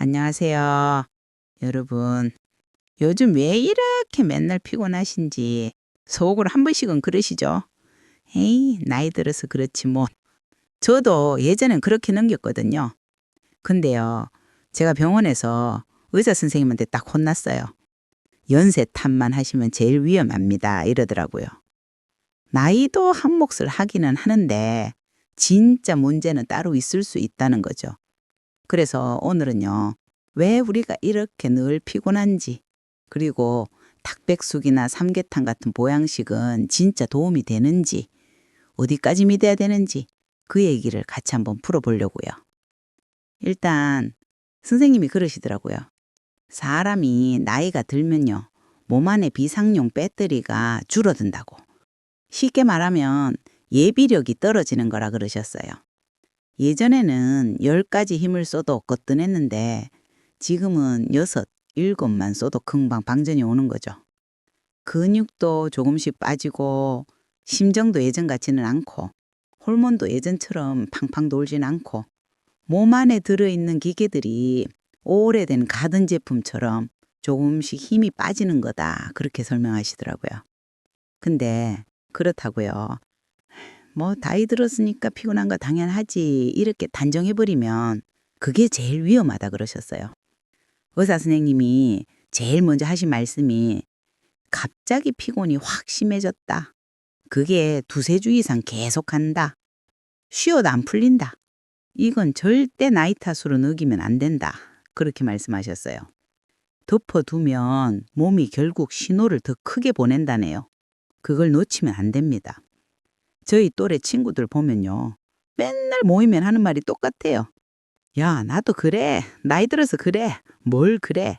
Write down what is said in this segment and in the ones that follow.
안녕하세요. 여러분, 요즘 왜 이렇게 맨날 피곤하신지 속으로 한 번씩은 그러시죠? 에이, 나이 들어서 그렇지 뭐. 저도 예전엔 그렇게 넘겼거든요. 근데요, 제가 병원에서 의사 선생님한테 딱 혼났어요. 연세 탓만 하시면 제일 위험합니다. 이러더라고요. 나이도 한 몫을 하기는 하는데 진짜 문제는 따로 있을 수 있다는 거죠. 그래서 오늘은요. 왜 우리가 이렇게 늘 피곤한지 그리고 닭백숙이나 삼계탕 같은 보양식은 진짜 도움이 되는지 어디까지 믿어야 되는지 그 얘기를 같이 한번 풀어보려고요. 일단 선생님이 그러시더라고요. 사람이 나이가 들면요. 몸 안에 비상용 배터리가 줄어든다고. 쉽게 말하면 예비력이 떨어지는 거라 그러셨어요. 예전에는 10가지 힘을 써도 거뜬했는데 지금은 6, 7만 써도 금방 방전이 오는 거죠. 근육도 조금씩 빠지고 심정도 예전 같지는 않고 호르몬도 예전처럼 팡팡 돌진 않고 몸 안에 들어있는 기계들이 오래된 가전제품처럼 조금씩 힘이 빠지는 거다. 그렇게 설명하시더라고요. 근데 그렇다고요. 뭐 나이 들었으니까 피곤한 거 당연하지. 이렇게 단정해 버리면 그게 제일 위험하다 그러셨어요. 의사 선생님이 제일 먼저 하신 말씀이 갑자기 피곤이 확 심해졌다. 그게 두세 주 이상 계속한다. 쉬어도 안 풀린다. 이건 절대 나이 탓으로 느끼면 안 된다. 그렇게 말씀하셨어요. 덮어두면 몸이 결국 신호를 더 크게 보낸다네요. 그걸 놓치면 안 됩니다. 저희 또래 친구들 보면요. 맨날 모이면 하는 말이 똑같아요. 야, 나도 그래. 나이 들어서 그래. 뭘 그래.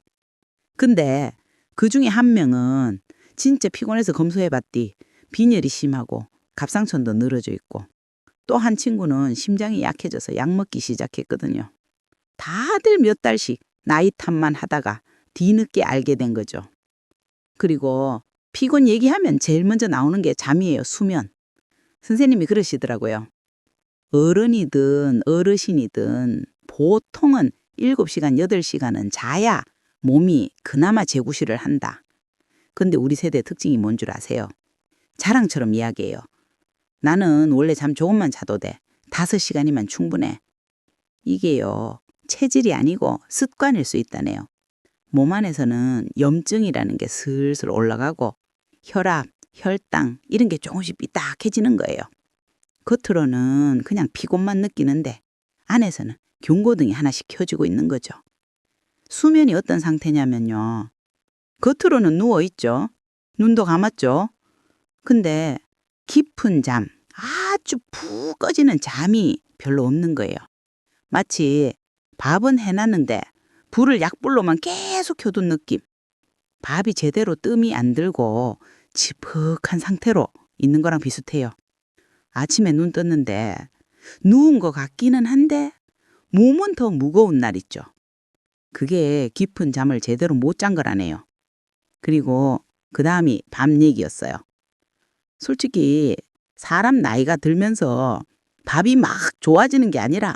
근데 그 중에 한 명은 진짜 피곤해서 검소해봤디. 빈혈이 심하고 갑상선도 늘어져 있고 또 한 친구는 심장이 약해져서 약 먹기 시작했거든요. 다들 몇 달씩 나이 탓만 하다가 뒤늦게 알게 된 거죠. 그리고 피곤 얘기하면 제일 먼저 나오는 게 잠이에요, 수면. 선생님이 그러시더라고요. 어른이든 어르신이든 보통은 7시간, 8시간은 자야 몸이 그나마 재구실을 한다. 근데 우리 세대 특징이 뭔 줄 아세요? 자랑처럼 이야기해요. 나는 원래 잠 조금만 자도 돼. 5시간이면 충분해. 이게요. 체질이 아니고 습관일 수 있다네요. 몸 안에서는 염증이라는 게 슬슬 올라가고 혈압, 혈당 이런 게 조금씩 삐딱해지는 거예요. 겉으로는 그냥 피곤만 느끼는데 안에서는 경고등이 하나씩 켜지고 있는 거죠. 수면이 어떤 상태냐면요. 겉으로는 누워 있죠. 눈도 감았죠. 근데 깊은 잠, 아주 푹 꺼지는 잠이 별로 없는 거예요. 마치 밥은 해놨는데 불을 약불로만 계속 켜둔 느낌. 밥이 제대로 뜸이 안 들고 지퍽한 상태로 있는 거랑 비슷해요. 아침에 눈 떴는데 누운 것 같기는 한데 몸은 더 무거운 날 있죠. 그게 깊은 잠을 제대로 못 잔 거라네요. 그리고 그 다음이 밤 얘기였어요. 솔직히 사람 나이가 들면서 밥이 막 좋아지는 게 아니라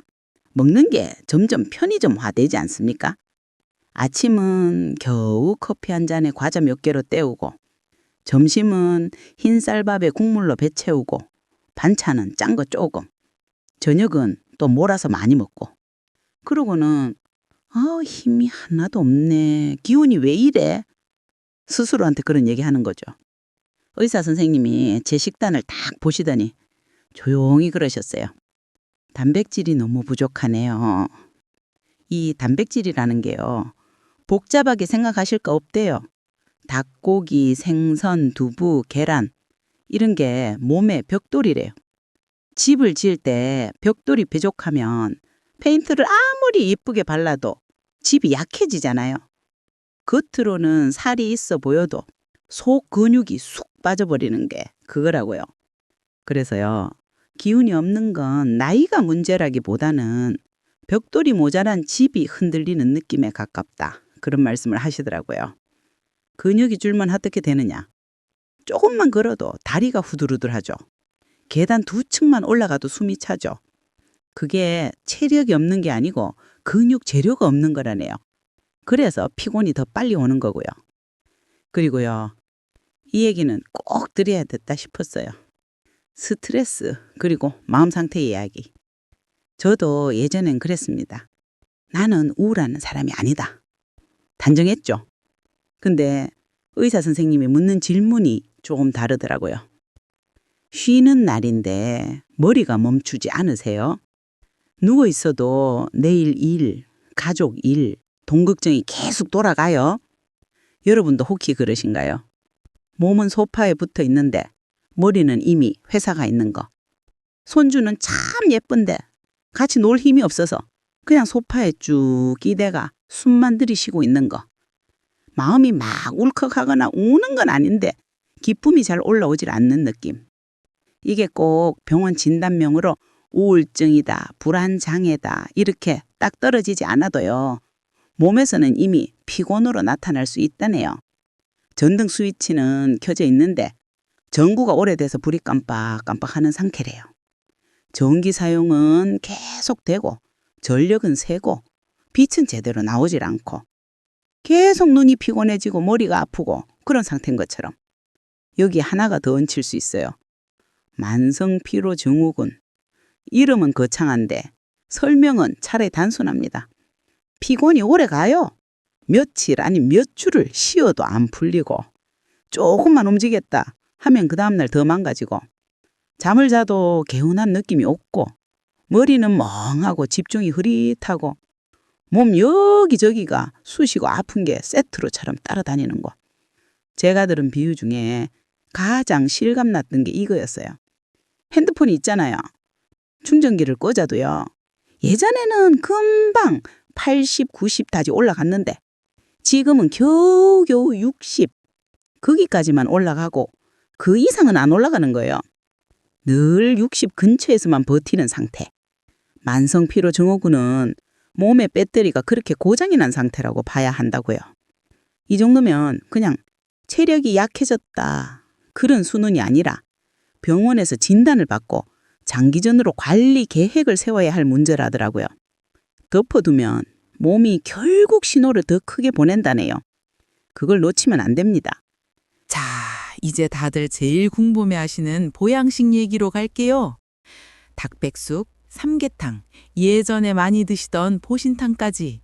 먹는 게 점점 편의점화 되지 않습니까? 아침은 겨우 커피 한 잔에 과자 몇 개로 때우고 점심은 흰쌀밥에 국물로 배 채우고 반찬은 짠 거 조금. 저녁은 또 몰아서 많이 먹고. 그러고는 아 힘이 하나도 없네. 기운이 왜 이래? 스스로한테 그런 얘기 하는 거죠. 의사 선생님이 제 식단을 딱 보시더니 조용히 그러셨어요. 단백질이 너무 부족하네요. 이 단백질이라는 게요 복잡하게 생각하실 거 없대요 닭고기, 생선, 두부, 계란 이런 게 몸의 벽돌이래요. 집을 지을 때 벽돌이 부족하면 페인트를 아무리 이쁘게 발라도 집이 약해지잖아요. 겉으로는 살이 있어 보여도 속 근육이 쑥 빠져버리는 게 그거라고요. 그래서요, 기운이 없는 건 나이가 문제라기보다는 벽돌이 모자란 집이 흔들리는 느낌에 가깝다. 그런 말씀을 하시더라고요. 근육이 줄면 어떻게 되느냐? 조금만 걸어도 다리가 후들후들하죠. 계단 두 층만 올라가도 숨이 차죠. 그게 체력이 없는 게 아니고 근육 재료가 없는 거라네요. 그래서 피곤이 더 빨리 오는 거고요. 그리고요. 이 얘기는 꼭 드려야 됐다 싶었어요. 스트레스 그리고 마음 상태 이야기. 저도 예전엔 그랬습니다. 나는 우울한 사람이 아니다. 단정했죠. 근데 의사 선생님이 묻는 질문이 조금 다르더라고요. 쉬는 날인데 머리가 멈추지 않으세요? 누워 있어도 내일 일, 가족 일, 돈 걱정이 계속 돌아가요. 여러분도 혹시 그러신가요? 몸은 소파에 붙어 있는데 머리는 이미 회사가 있는 거. 손주는 참 예쁜데 같이 놀 힘이 없어서 그냥 소파에 쭉 기대가 숨만 들이쉬고 있는 거. 마음이 막 울컥하거나 우는 건 아닌데 기쁨이 잘 올라오질 않는 느낌. 이게 꼭 병원 진단명으로 우울증이다, 불안장애다 이렇게 딱 떨어지지 않아도요. 몸에서는 이미 피곤으로 나타날 수 있다네요. 전등 스위치는 켜져 있는데 전구가 오래돼서 불이 깜빡깜빡하는 상태래요. 전기 사용은 계속되고 전력은 새고 빛은 제대로 나오질 않고 계속 눈이 피곤해지고 머리가 아프고 그런 상태인 것처럼 여기 하나가 더 얹힐 수 있어요. 만성 피로 증후군. 이름은 거창한데 설명은 차라리 단순합니다. 피곤이 오래 가요. 며칠 아니 몇 주를 쉬어도 안 풀리고 조금만 움직였다 하면 그 다음날 더 망가지고 잠을 자도 개운한 느낌이 없고 머리는 멍하고 집중이 흐릿하고 몸 여기저기가 쑤시고 아픈 게 세트로처럼 따라다니는 거. 제가 들은 비유 중에 가장 실감 났던 게 이거였어요. 핸드폰이 있잖아요. 충전기를 꽂아도요. 예전에는 금방 80, 90까지 올라갔는데 지금은 겨우겨우 60. 거기까지만 올라가고 그 이상은 안 올라가는 거예요. 늘 60 근처에서만 버티는 상태. 만성 피로 증후군은 몸의 배터리가 그렇게 고장이 난 상태라고 봐야 한다고요. 이 정도면 그냥 체력이 약해졌다. 그런 수준이 아니라 병원에서 진단을 받고 장기전으로 관리 계획을 세워야 할 문제라더라고요. 덮어두면 몸이 결국 신호를 더 크게 보낸다네요. 그걸 놓치면 안 됩니다. 자, 이제 다들 제일 궁금해 하시는 보양식 얘기로 갈게요. 닭백숙, 삼계탕, 예전에 많이 드시던 보신탕까지.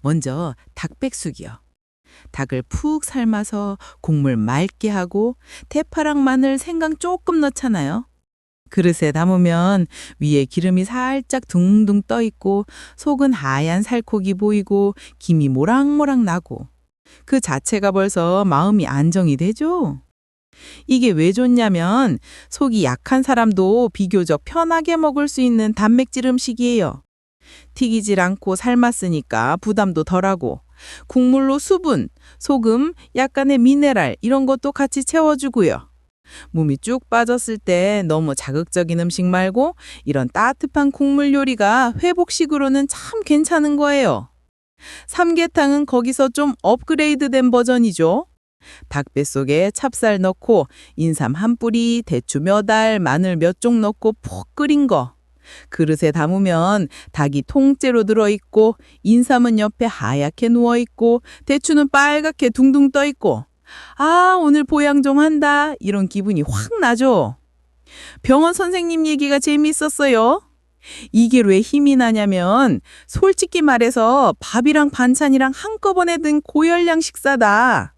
먼저 닭백숙이요. 닭을 푹 삶아서 국물 맑게 하고 대파랑 마늘, 생강 조금 넣잖아요. 그릇에 담으면 위에 기름이 살짝 둥둥 떠 있고 속은 하얀 살코기 보이고 김이 모락모락 나고 그 자체가 벌써 마음이 안정이 되죠. 이게 왜 좋냐면 속이 약한 사람도 비교적 편하게 먹을 수 있는 단백질 음식이에요. 튀기질 않고 삶았으니까 부담도 덜하고 국물로 수분, 소금, 약간의 미네랄 이런 것도 같이 채워주고요. 몸이 쭉 빠졌을 때 너무 자극적인 음식 말고 이런 따뜻한 국물 요리가 회복식으로는 참 괜찮은 거예요. 삼계탕은 거기서 좀 업그레이드된 버전이죠. 닭배 속에 찹쌀 넣고 인삼 한 뿌리, 대추 몇 알, 마늘 몇 쪽 넣고 푹 끓인 거. 그릇에 담으면 닭이 통째로 들어있고 인삼은 옆에 하얗게 누워있고 대추는 빨갛게 둥둥 떠있고 아 오늘 보양 좀 한다 이런 기분이 확 나죠. 병원 선생님 얘기가 재미있었어요. 이게 왜 힘이 나냐면 솔직히 말해서 밥이랑 반찬이랑 한꺼번에 든 고열량 식사다.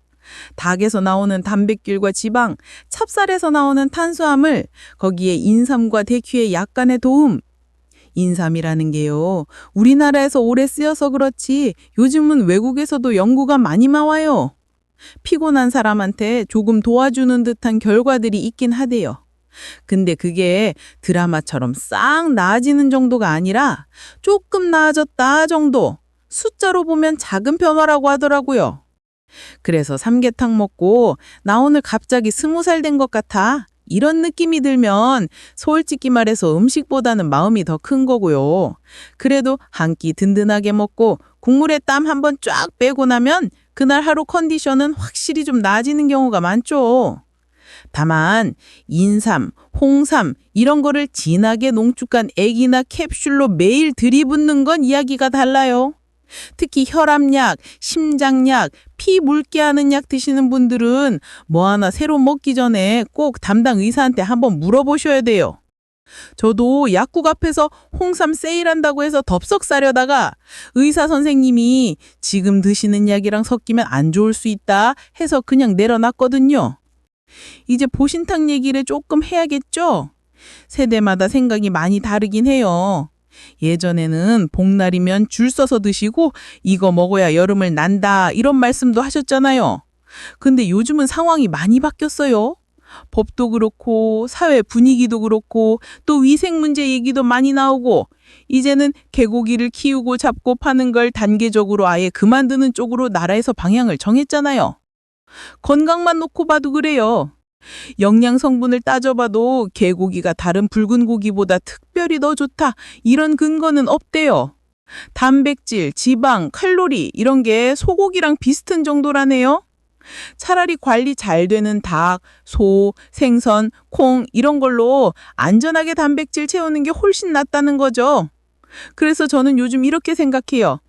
닭에서 나오는 단백질과 지방, 찹쌀에서 나오는 탄수화물, 거기에 인삼과 대추의 약간의 도움. 인삼이라는 게요, 우리나라에서 오래 쓰여서 그렇지 요즘은 외국에서도 연구가 많이 나와요. 피곤한 사람한테 조금 도와주는 듯한 결과들이 있긴 하대요. 근데 그게 드라마처럼 싹 나아지는 정도가 아니라 조금 나아졌다 정도. 숫자로 보면 작은 변화라고 하더라고요. 그래서 삼계탕 먹고 나 오늘 갑자기 스무 살 된 것 같아. 이런 느낌이 들면 솔직히 말해서 음식보다는 마음이 더 큰 거고요. 그래도 한 끼 든든하게 먹고 국물에 땀 한번 쫙 빼고 나면 그날 하루 컨디션은 확실히 좀 나아지는 경우가 많죠. 다만 인삼, 홍삼 이런 거를 진하게 농축한 액이나 캡슐로 매일 들이붓는 건 이야기가 달라요. 특히 혈압약, 심장약, 피 묽게 하는 약 드시는 분들은 뭐 하나 새로 먹기 전에 꼭 담당 의사한테 한번 물어보셔야 돼요. 저도 약국 앞에서 홍삼 세일한다고 해서 덥석 싸려다가 의사 선생님이 지금 드시는 약이랑 섞이면 안 좋을 수 있다 해서 그냥 내려놨거든요. 이제 보신탕 얘기를 조금 해야겠죠? 세대마다 생각이 많이 다르긴 해요. 예전에는 복날이면 줄 서서 드시고 이거 먹어야 여름을 난다 이런 말씀도 하셨잖아요. 근데 요즘은 상황이 많이 바뀌었어요. 법도 그렇고 사회 분위기도 그렇고 또 위생 문제 얘기도 많이 나오고 이제는 개고기를 키우고 잡고 파는 걸 단계적으로 아예 그만두는 쪽으로 나라에서 방향을 정했잖아요. 건강만 놓고 봐도 그래요. 영양 성분을 따져봐도 개고기가 다른 붉은 고기보다 특별히 더 좋다. 이런 근거는 없대요. 단백질, 지방, 칼로리 이런 게 소고기랑 비슷한 정도라네요. 차라리 관리 잘 되는 닭, 소, 생선, 콩 이런 걸로 안전하게 단백질 채우는 게 훨씬 낫다는 거죠. 그래서 저는 요즘 이렇게 생각해요.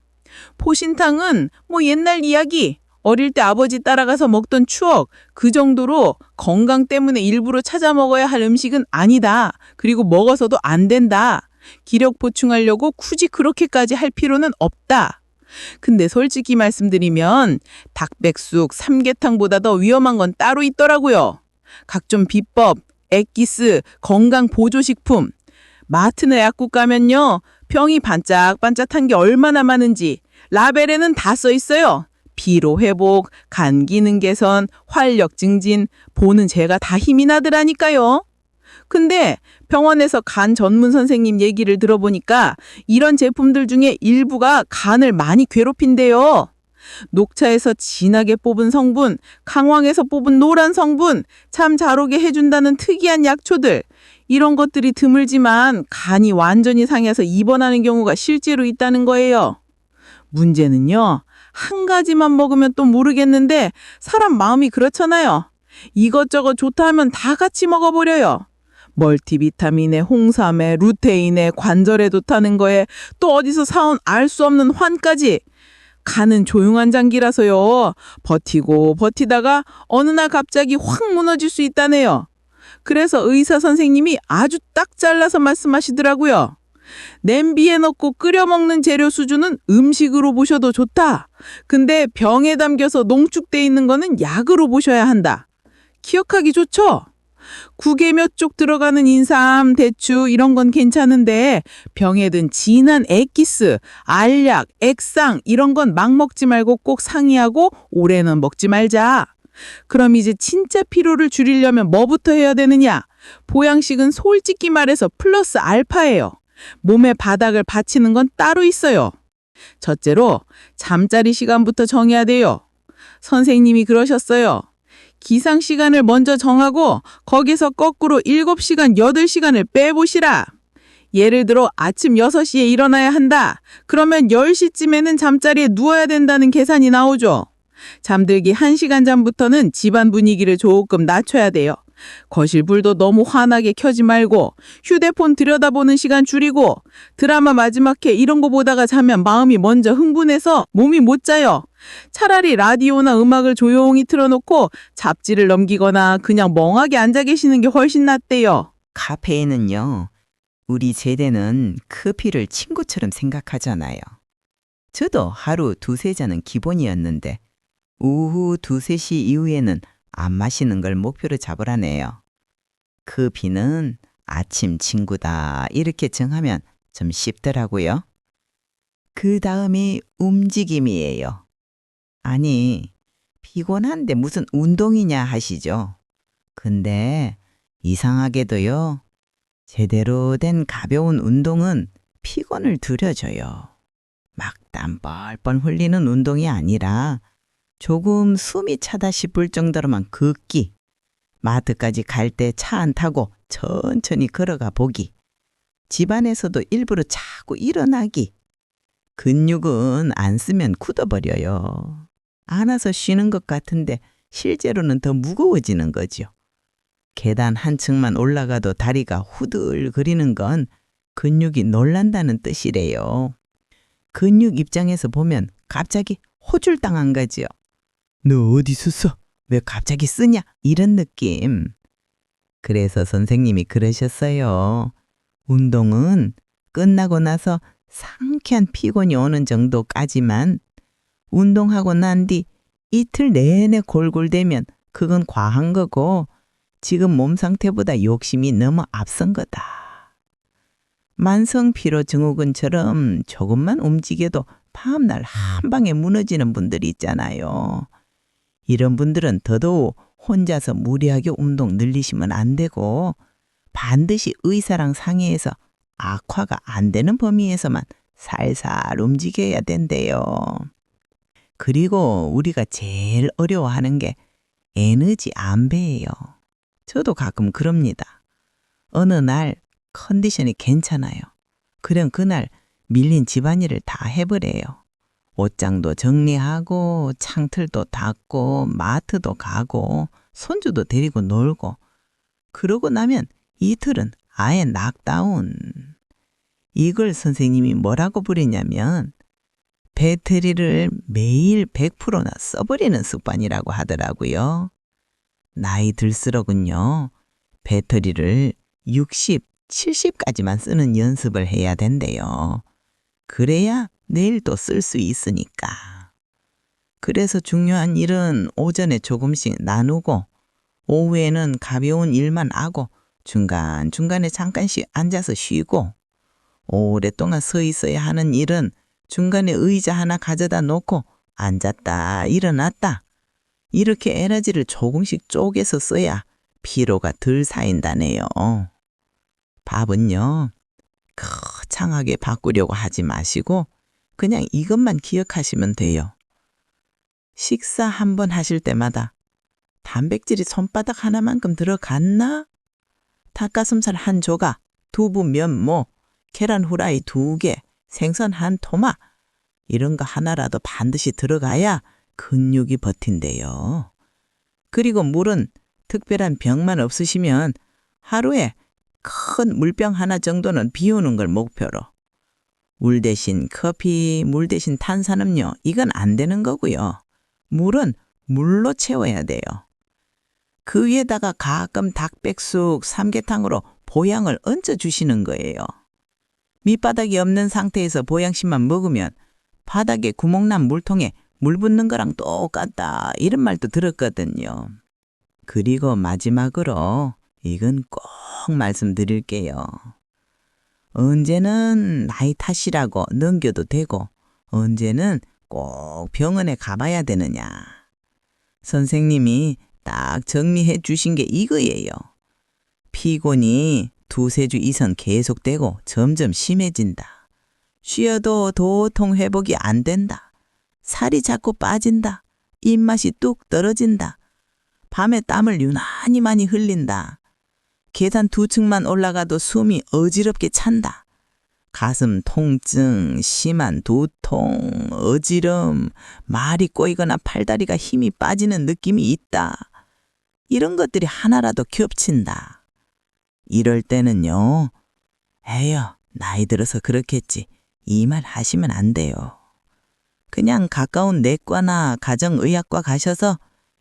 포신탕은 뭐 옛날 이야기, 어릴 때 아버지 따라가서 먹던 추억, 그 정도로 건강 때문에 일부러 찾아 먹어야 할 음식은 아니다. 그리고 먹어서도 안 된다. 기력 보충하려고 굳이 그렇게까지 할 필요는 없다. 근데 솔직히 말씀드리면 닭백숙, 삼계탕보다 더 위험한 건 따로 있더라고요. 각종 비법, 액기스, 건강 보조식품. 마트나 약국 가면요. 병이 반짝반짝한 게 얼마나 많은지 라벨에는 다 써 있어요. 피로 회복, 간 기능 개선, 활력 증진, 보는 제가 다 힘이 나더라니까요. 근데 병원에서 간 전문 선생님 얘기를 들어보니까 이런 제품들 중에 일부가 간을 많이 괴롭힌대요. 녹차에서 진하게 뽑은 성분, 강황에서 뽑은 노란 성분, 참 잘 오게 해준다는 특이한 약초들, 이런 것들이 드물지만 간이 완전히 상해서 입원하는 경우가 실제로 있다는 거예요. 문제는요, 한 가지만 먹으면 또 모르겠는데 사람 마음이 그렇잖아요. 이것저것 좋다 하면 다 같이 먹어버려요. 멀티비타민에 홍삼에 루테인에 관절에 좋다는 거에 또 어디서 사온 알 수 없는 환까지. 간은 조용한 장기라서요. 버티고 버티다가 어느 날 갑자기 확 무너질 수 있다네요. 그래서 의사 선생님이 아주 딱 잘라서 말씀하시더라고요. 냄비에 넣고 끓여 먹는 재료 수준은 음식으로 보셔도 좋다. 근데 병에 담겨서 농축돼 있는 거는 약으로 보셔야 한다. 기억하기 좋죠? 국에 몇 쪽 들어가는 인삼, 대추 이런 건 괜찮은데 병에 든 진한 액기스, 알약, 액상 이런 건 막 먹지 말고 꼭 상의하고 올해는 먹지 말자. 그럼 이제 진짜 피로를 줄이려면 뭐부터 해야 되느냐? 보양식은 솔직히 말해서 플러스 알파예요. 몸의 바닥을 받치는 건 따로 있어요. 첫째로 잠자리 시간부터 정해야 돼요. 선생님이 그러셨어요. 기상 시간을 먼저 정하고 거기서 거꾸로 7시간, 8시간을 빼보시라. 예를 들어 아침 6시에 일어나야 한다. 그러면 10시쯤에는 잠자리에 누워야 된다는 계산이 나오죠. 잠들기 1시간 전부터는 집안 분위기를 조금 낮춰야 돼요. 거실 불도 너무 환하게 켜지 말고 휴대폰 들여다보는 시간 줄이고 드라마 마지막 회 이런 거 보다가 자면 마음이 먼저 흥분해서 몸이 못 자요. 차라리 라디오나 음악을 조용히 틀어놓고 잡지를 넘기거나 그냥 멍하게 앉아 계시는 게 훨씬 낫대요. 카페인은요, 우리 세대는 커피를 친구처럼 생각하잖아요. 저도 하루 두세 잔은 기본이었는데, 오후 두세 시 이후에는 안 마시는 걸 목표로 잡으라네요. 커피는 아침 친구다, 이렇게 정하면 좀 쉽더라고요. 그 다음이 움직임이에요. 아니, 피곤한데 무슨 운동이냐 하시죠? 근데 이상하게도요, 제대로 된 가벼운 운동은 피곤을 들여줘요. 막 땀 뻘뻘 흘리는 운동이 아니라 조금 숨이 차다 싶을 정도로만 걷기. 마트까지 갈 때 차 안 타고 천천히 걸어가 보기. 집안에서도 일부러 자꾸 일어나기. 근육은 안 쓰면 굳어버려요. 안아서 쉬는 것 같은데 실제로는 더 무거워지는 거죠. 계단 한 층만 올라가도 다리가 후들거리는 건 근육이 놀란다는 뜻이래요. 근육 입장에서 보면 갑자기 호줄당한 거지요. 너 어디 있었어? 왜 갑자기 쓰냐? 이런 느낌. 그래서 선생님이 그러셨어요. 운동은 끝나고 나서 상쾌한 피곤이 오는 정도까지만 운동하고 난 뒤 이틀 내내 골골대면 그건 과한 거고 지금 몸 상태보다 욕심이 너무 앞선 거다. 만성 피로 증후군처럼 조금만 움직여도 다음날 한 방에 무너지는 분들이 있잖아요. 이런 분들은 더더욱 혼자서 무리하게 운동 늘리시면 안 되고 반드시 의사랑 상의해서 악화가 안 되는 범위에서만 살살 움직여야 된대요. 그리고 우리가 제일 어려워하는 게 에너지 안배예요. 저도 가끔 그럽니다. 어느 날 컨디션이 괜찮아요. 그럼 그날 밀린 집안일을 다 해버려요. 옷장도 정리하고 창틀도 닦고 마트도 가고 손주도 데리고 놀고 그러고 나면 이틀은 아예 낙다운. 이걸 선생님이 뭐라고 부르냐면 배터리를 매일 100%나 써버리는 습관이라고 하더라고요. 나이 들수록은요, 배터리를 60, 70까지만 쓰는 연습을 해야 된대요. 그래야 내일 또 쓸 수 있으니까. 그래서 중요한 일은 오전에 조금씩 나누고, 오후에는 가벼운 일만 하고, 중간중간에 잠깐씩 앉아서 쉬고, 오랫동안 서 있어야 하는 일은 중간에 의자 하나 가져다 놓고 앉았다 일어났다. 이렇게 에너지를 조금씩 쪼개서 써야 피로가 덜 쌓인다네요. 밥은요, 거창하게 바꾸려고 하지 마시고 그냥 이것만 기억하시면 돼요. 식사 한 번 하실 때마다 단백질이 손바닥 하나만큼 들어갔나? 닭가슴살 한 조각, 두부 몇 모, 계란 후라이 두 개, 생선 한 토막 이런 거 하나라도 반드시 들어가야 근육이 버틴대요. 그리고 물은 특별한 병만 없으시면 하루에 큰 물병 하나 정도는 비우는 걸 목표로. 물 대신 커피, 물 대신 탄산음료 이건 안 되는 거고요. 물은 물로 채워야 돼요. 그 위에다가 가끔 닭백숙, 삼계탕으로 보양을 얹어 주시는 거예요. 밑바닥이 없는 상태에서 보양식만 먹으면 바닥에 구멍난 물통에 물 붓는 거랑 똑같다 이런 말도 들었거든요. 그리고 마지막으로 이건 꼭 말씀드릴게요. 언제는 나이 탓이라고 넘겨도 되고 언제는 꼭 병원에 가봐야 되느냐. 선생님이 딱 정리해 주신 게 이거예요. 피곤이 두세 주 이상 계속되고 점점 심해진다. 쉬어도 도통 회복이 안 된다. 살이 자꾸 빠진다. 입맛이 뚝 떨어진다. 밤에 땀을 유난히 많이 흘린다. 계단 두 층만 올라가도 숨이 어지럽게 찬다. 가슴 통증, 심한 두통, 어지럼, 말이 꼬이거나 팔다리가 힘이 빠지는 느낌이 있다. 이런 것들이 하나라도 겹친다. 이럴 때는요, 에휴, 나이 들어서 그렇겠지. 이 말 하시면 안 돼요. 그냥 가까운 내과나 가정의학과 가셔서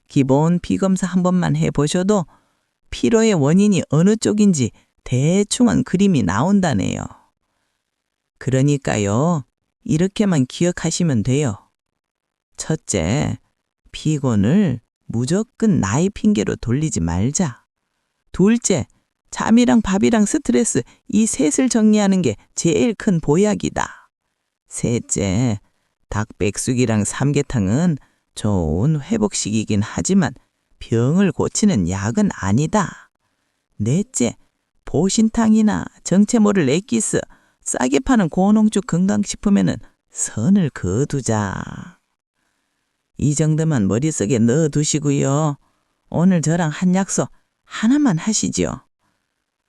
기본 피검사 한 번만 해보셔도 피로의 원인이 어느 쪽인지 대충한 그림이 나온다네요. 그러니까요, 이렇게만 기억하시면 돼요. 첫째, 피곤을 무조건 나이 핑계로 돌리지 말자. 둘째, 잠이랑 밥이랑 스트레스 이 셋을 정리하는 게 제일 큰 보약이다. 셋째, 닭백숙이랑 삼계탕은 좋은 회복식이긴 하지만 병을 고치는 약은 아니다. 넷째, 보신탕이나 정체 모를 엑기스, 싸게 파는 고농축 건강식품에는 선을 그어두자. 이 정도만 머릿속에 넣어두시고요. 오늘 저랑 한 약속 하나만 하시지요.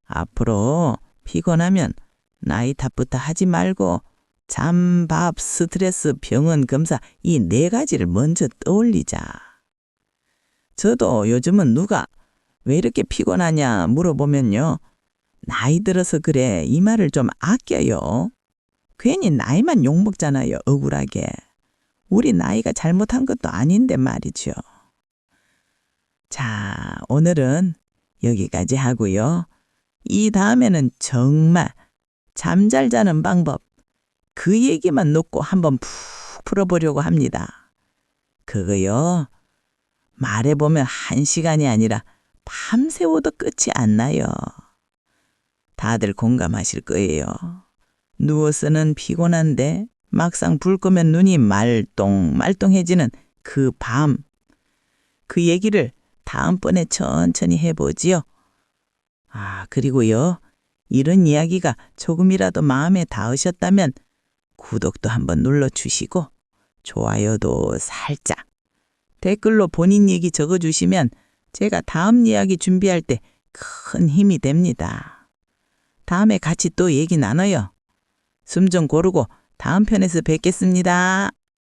앞으로 피곤하면 나이 탓부터 하지 말고 잠, 밥, 스트레스, 병원 검사 이 네 가지를 먼저 떠올리자. 저도 요즘은 누가 왜 이렇게 피곤하냐 물어보면요. 나이 들어서 그래. 이 말을 좀 아껴요. 괜히 나이만 욕먹잖아요. 억울하게. 우리 나이가 잘못한 것도 아닌데 말이죠. 자, 오늘은 여기까지 하고요. 이 다음에는 정말 잠잘 자는 방법, 그 얘기만 놓고 한번 푹 풀어보려고 합니다. 그거요, 말해보면 한 시간이 아니라 밤새워도 끝이 안 나요. 다들 공감하실 거예요. 누워서는 피곤한데 막상 불 끄면 눈이 말똥 말똥해지는 그 밤. 그 얘기를 다음번에 천천히 해보지요. 아, 그리고요. 이런 이야기가 조금이라도 마음에 닿으셨다면 구독도 한번 눌러주시고 좋아요도 살짝 댓글로 본인 얘기 적어주시면 제가 다음 이야기 준비할 때 큰 힘이 됩니다. 다음에 같이 또 얘기 나눠요. 숨 좀 고르고 다음 편에서 뵙겠습니다.